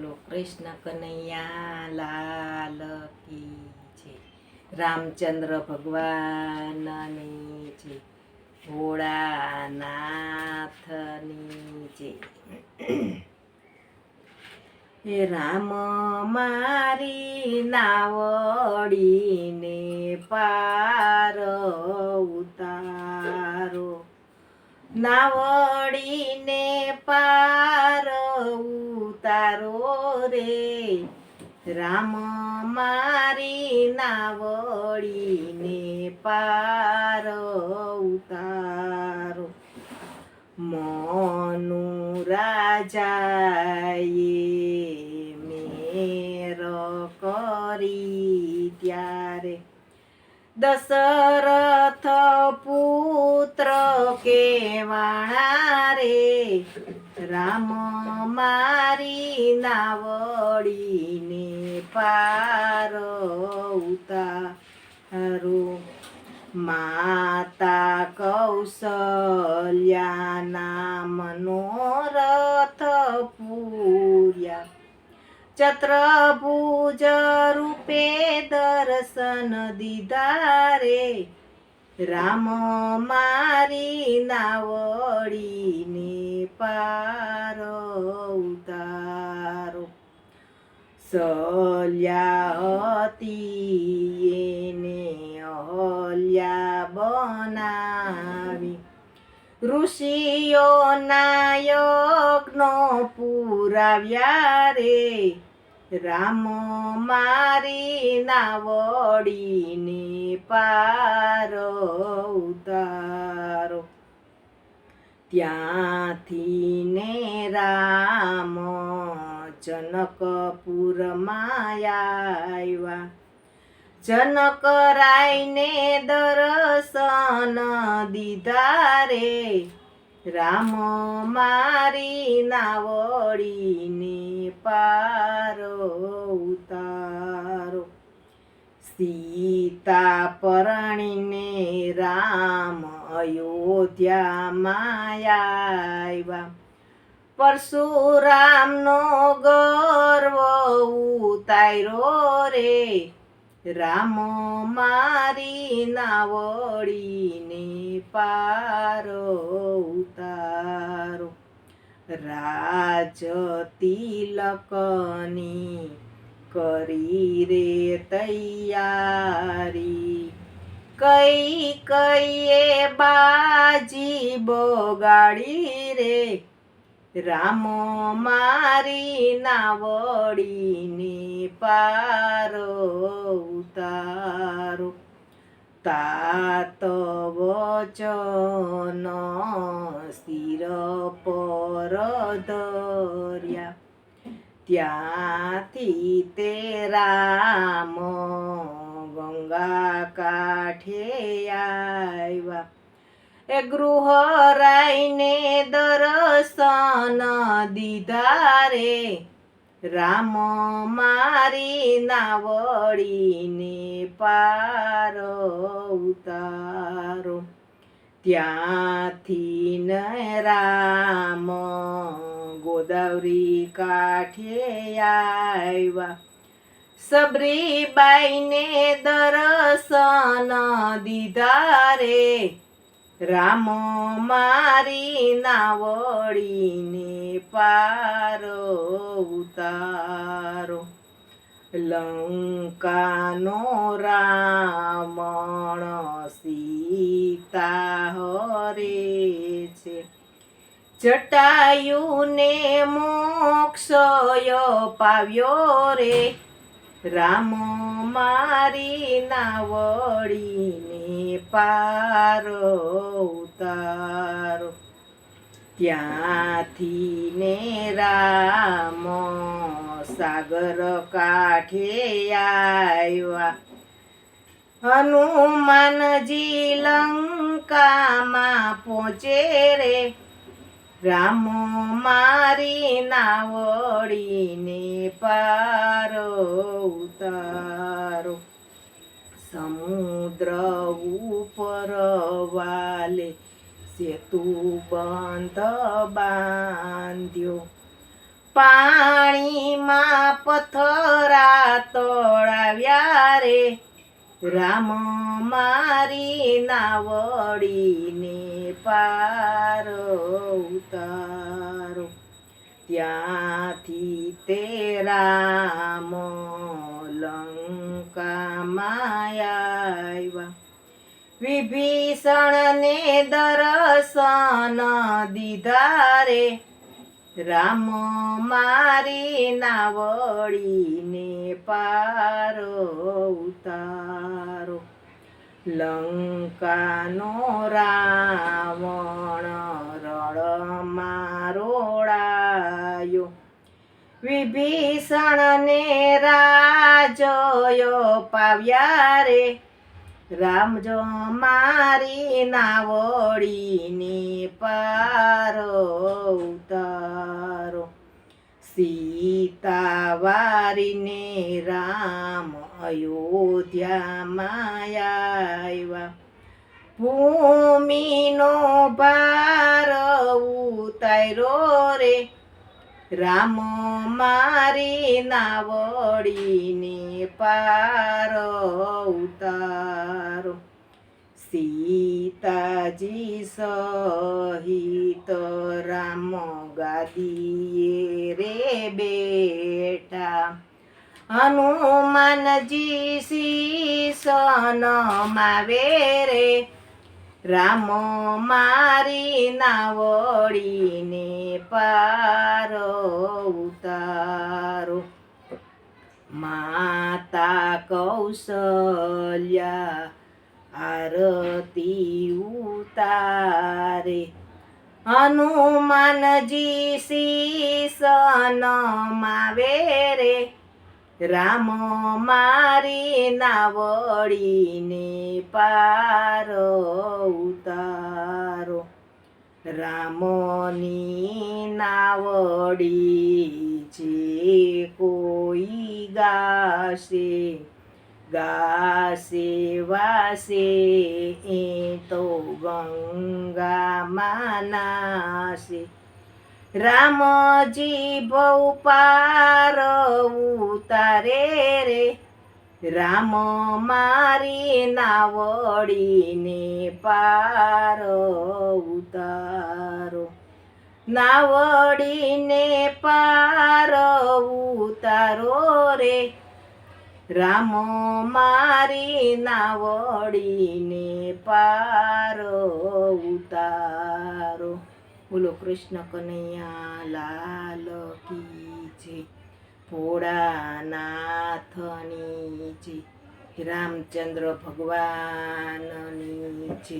બોલો, કૃષ્ણ કનૈયા, લાલ કી છે રામચંદ્ર ભગવાનની છે ભોળાનાથની છે હે રામ, મારી નાવડીને પાર ઉતારો. નાવડીને પાર ઉતારો રે. રામ મારી નાવડીને પાર ઉતારો. મનુ રાજાએ મેર કરી ત્યારે. દશરથ પુત્ર કેવાણા રે. રામ મારી નાવડીને પાર ઉતારો માતા કૌશલ્યાના મનોરથ પૂર્યા. ચત્રભુજ રૂપે દર્શન દીધા રે રામ મારી નાવડીને પાર ઉતારો. સલ્યા હતી એને અહલ્યા બનાવી. ઋષિઓના યજ્ઞો પુરાવ્યા રે. રામ મારી નાવડીને પાર ઉતારો ત્યાંથી ને રામ જનકપુરમાં આવ્યા જનકરાયને દર્શન દીધા રે રામ મારી નાવડીને પારો ઉતારો. સીતા પરણીને રામ અયોધ્યા માયા પરશુરામનો ગર્વ ઉતાર્યો રે. રામ મારી નાવડીને પારો ઉતારો. રાજ તિલકની કરી રે તૈયારી. કઈ કઈએ બાજી બગાડી રે રામ મારી નાવડીને પારો ઉતારો. તાત વચન સ્થિર પર ધર્યા. ત્યાંથી તે રામ ગંગા કાંઠે આવ્યા. એ ગૃહરાઈને દર્શન દીધા રે રામ મારી નાવડીને પાર ઉતારો. ત્યાંથી ન રામ ગોદાવરી કાંઠે આવ્યા. સબરીબાઈને દર્શન દીધા રે રામ મારી નાવડીને પારો ઉતારો. લંકાનો રામણ સીતા હરે છે. જટાયુને મોક્ષય પાવ્યો રે. રામ મારી નાવડીને પારો ઉતારો. ત્યાંથી ને રામ સાગર કાંઠે આવ્યા. હનુમાનજી લંકામાં પહોંચે રે. રામ મારી નાવડીને પારો ઉતારો. સમુદ્ર ઉપર વાલે સેતુ બંધ બાંધ્યો પાણીમાં પથરા તોડાવ્યા રે રામ મારી નાવડીને પાર ઉતારો ત્યાંથી તે રામ લંકામાં આવ્યા વિભીષણને દર્શન દીધા રે રામ મારી નાવડીને પારો ઉતારો. લંકાનો રાવણ રણમાં રોડાયો વિભીષણને રાજયો પાવ્યા રે. રામજો મારી નાવડીની પારો ઉતારો. સીતા વારીને રામ અયોધ્યામાં આવ્યા ભૂમિનો ભાર ઉતાર્યો રે. રામ મારી નાવડીને પારો ઉતારો. સીતાજી સહિત રામ ગાદીએ રે બેટા. હનુમાનજી શીસન સનમાવે રે. રામ મારી નાવડીને પારો ઉતારો. માતા કૌશલ્યા આરતી ઉતારે. હનુમાનજી શીસન માવે રે. રામ મારી નાવડીને પારો ઉતારો. રામની નાવડી જે કોઈ ગાશે ગાશે વાસે એ તો ગંગામાં નાશે. રામજી બહુ પાર ઉતારે રે. રામ મારી નાવડીને પાર ઉતારો. નાવડીને પાર ઉતારો રે. રામ મારી નાવડીને પાર ઉતારો. બોલો કૃષ્ણ કનૈયા લાલ કી છે ભોળાનાથની છે રામચંદ્ર ભગવાનની છે